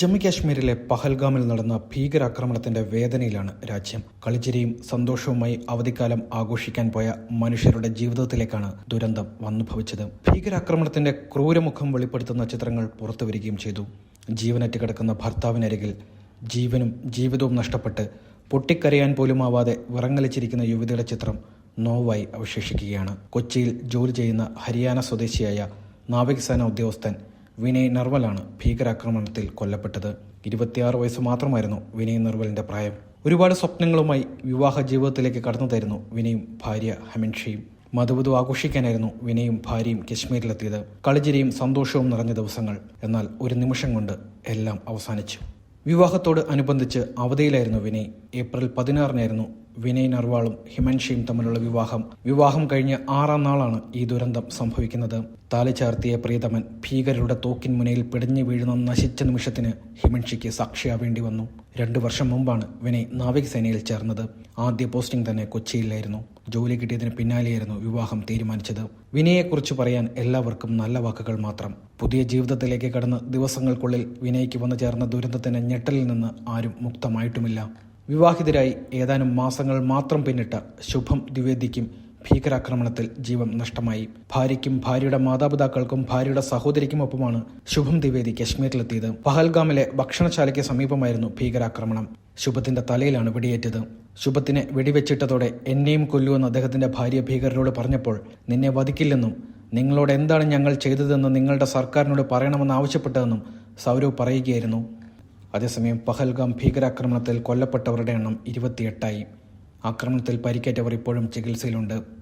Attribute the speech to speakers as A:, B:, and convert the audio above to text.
A: ജമ്മു കാശ്മീരിലെ പഹൽഗാമിൽ നടന്ന ഭീകരാക്രമണത്തിന്റെ വേദനയിലാണ് രാജ്യം. കളിച്ചിരിയും സന്തോഷവുമായി അവധിക്കാലം ആഘോഷിക്കാൻ പോയ മനുഷ്യരുടെ ജീവിതത്തിലേക്കാണ് ദുരന്തം വന്നുഭവിച്ചത്. ഭീകരാക്രമണത്തിന്റെ ക്രൂരമുഖം വെളിപ്പെടുത്തുന്ന ചിത്രങ്ങൾ പുറത്തുവരികയും ചെയ്തു. ജീവനറ്റ് കിടക്കുന്ന ഭർത്താവിനരികിൽ ജീവനും ജീവിതവും നഷ്ടപ്പെട്ട് പൊട്ടിക്കരയാൻ പോലുമാവാതെ വിറങ്ങലിച്ചിരിക്കുന്ന യുവതിയുടെ ചിത്രം നോവായി അവശേഷിക്കുകയാണ്. കൊച്ചിയിൽ ജോലി ചെയ്യുന്ന ഹരിയാന സ്വദേശിയായ നാവികസേന ഉദ്യോഗസ്ഥൻ വിനയ് നർവലാണ് ഭീകരാക്രമണത്തിൽ കൊല്ലപ്പെട്ടത്. ഇരുപത്തിയാറ് വയസ്സ് മാത്രമായിരുന്നു വിനയ് നർവലിന്റെ പ്രായം. ഒരുപാട് സ്വപ്നങ്ങളുമായി വിവാഹ ജീവിതത്തിലേക്ക് കടന്നതായിരുന്നു വിനയും ഭാര്യ ഹമിൻഷയും. മധുവധു ആഘോഷിക്കാനായിരുന്നു വിനയും ഭാര്യയും കശ്മീരിലെത്തിയത്. കളിചിരിയും സന്തോഷവും നിറഞ്ഞ ദിവസങ്ങൾ. എന്നാൽ ഒരു നിമിഷം കൊണ്ട് എല്ലാം അവസാനിച്ചു. വിവാഹത്തോട് അനുബന്ധിച്ച് അവധിയിലായിരുന്നു വിനയ്. ഏപ്രിൽ പതിനാറിനായിരുന്നു വിനയ് നർവാളും ഹിമൻഷിയും തമ്മിലുള്ള വിവാഹം വിവാഹം കഴിഞ്ഞ് ആറാം നാളാണ് ഈ ദുരന്തം സംഭവിക്കുന്നത്. താലി ചാർത്തിയ പ്രീതമൻ ഭീകരരുടെ തോക്കിൻ മുനയിൽ പിടഞ്ഞു വീഴുന്ന നശിച്ച നിമിഷത്തിന് ഹിമൻഷിക്ക് സാക്ഷിയാവേണ്ടി വന്നു. രണ്ടു വർഷം മുമ്പാണ് വിനയ് നാവികസേനയിൽ ചേർന്നത്. ആദ്യ പോസ്റ്റിംഗ് തന്നെ കൊച്ചിയിലായിരുന്നു. ജോലി കിട്ടിയതിന് പിന്നാലെയായിരുന്നു വിവാഹം തീരുമാനിച്ചത്. വിനയെക്കുറിച്ച് പറയാൻ എല്ലാവർക്കും നല്ല വാക്കുകൾ മാത്രം. പുതിയ ജീവിതത്തിലേക്ക് കടന്ന് ദിവസങ്ങൾക്കുള്ളിൽ വിനയ്ക്ക് വന്നു ചേർന്ന ദുരന്തത്തിന്റെ ഞെട്ടലിൽ നിന്ന് ആരും മുക്തമായിട്ടുമില്ല. വിവാഹിതരായി ഏതാനും മാസങ്ങൾ മാത്രം പിന്നിട്ട ശുഭം ദ്വിവേദിക്കും ഭീകരാക്രമണത്തിൽ ജീവൻ നഷ്ടമായി. ഭാര്യയ്ക്കും ഭാര്യയുടെ മാതാപിതാക്കൾക്കും ഭാര്യയുടെ സഹോദരിക്കും ഒപ്പമാണ് ശുഭം ദ്വിവേദി കശ്മീരിലെത്തിയത്. പഹൽഗാമിലെ ഭക്ഷണശാലയ്ക്ക് സമീപമായിരുന്നു ഭീകരാക്രമണം. ശുഭത്തിന്റെ തലയിലാണ് വെടിയേറ്റത്. ശുഭത്തിനെ വെടിവെച്ചിട്ടതോടെ എന്നെയും കൊല്ലുവെന്ന് അദ്ദേഹത്തിന്റെ ഭാര്യ ഭീകരരോട് പറഞ്ഞപ്പോൾ നിന്നെ വധിക്കില്ലെന്നും നിങ്ങളോട് എന്താണ് ഞങ്ങൾ ചെയ്തതെന്ന് നിങ്ങളുടെ സർക്കാരിനോട് പറയണമെന്ന് ആവശ്യപ്പെട്ടതെന്നും സൗരവ് പറയുകയായിരുന്നു. അതേസമയം പഹൽഗാം ഭീകരാക്രമണത്തിൽ കൊല്ലപ്പെട്ടവരുടെ എണ്ണം ഇരുപത്തിയെട്ടായി. ആക്രമണത്തിൽ പരിക്കേറ്റവർ ഇപ്പോഴും ചികിത്സയിലുണ്ട്.